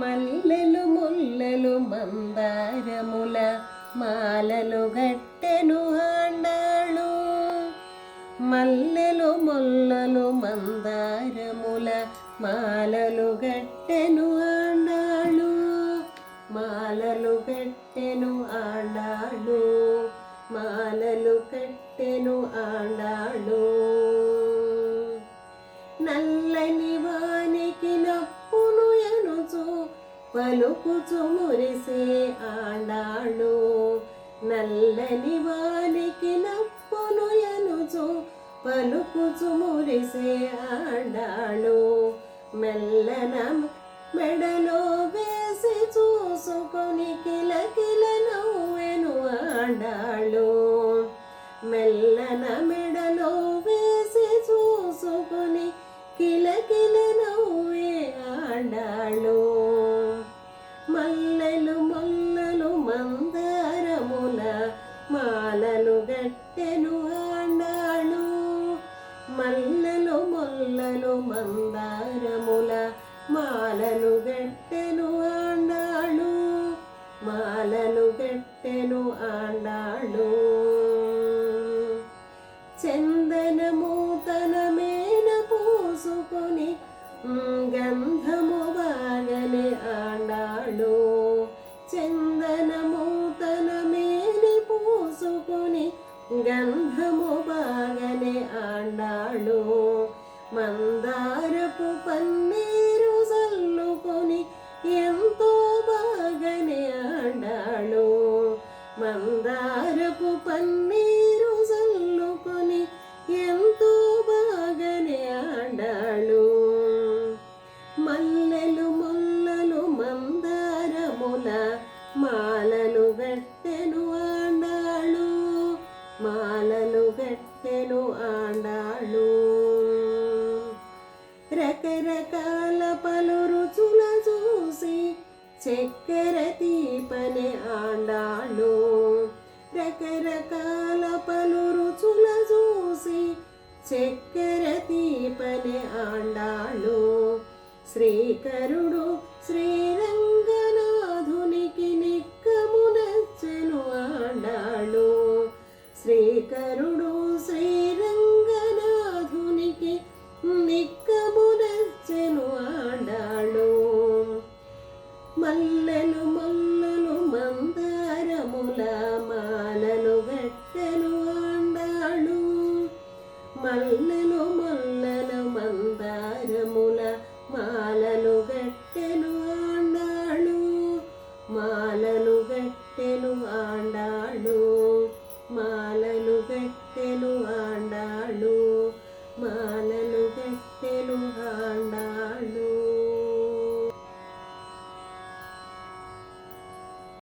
మల్లెలు ముల్లలు మందారముల మాలలు గట్టెను ఆండాళు మల్లెలు ముల్లలు మందారముల మాలలు గట్టెను ఆండాళు మాలలు గట్టెను ఆండాళు మా తలుపు చుమురిసే ఆడాడు నల్లని వానికి నప్పును ఎనుచు పలుకు చుమురిసే ఆడాడు. మెల్లన మెడలో వేసి చూసుకొని కిలకిల నవ్వెను ఆడాడు. మెల్లన మె మాలలు గట్టెను ఆడాಳು మాలలు గట్టెను ఆడాಳು చందనము తన మేన పూసుకొని గంధము బాగనే ఆడాడు చందనము తన మేని పూసుకొని గంధము బాగనే ఎంతో బాగానే ఆడాడు మందారపు పన్నీరు చల్లుకొని ఎంతో బాగానే ఆడాడు మల్లెలు ముల్లలు మందారముల మాలలు గట్టెను ఆడాడు మాలలు గట్టెను ఆడాడు రకరక చక్కెర తీపని ఆండాలు. రకరకాల పలు రుచుల చూసి చక్కెర తీపని ఆండాలు. శ్రీకరుడు శ్రీరంగనాథునికి నిక్కము నచ్చను ఆడాడు శ్రీకరుడు శ్రీరంగనాథునికి నిక్క మల్లెలు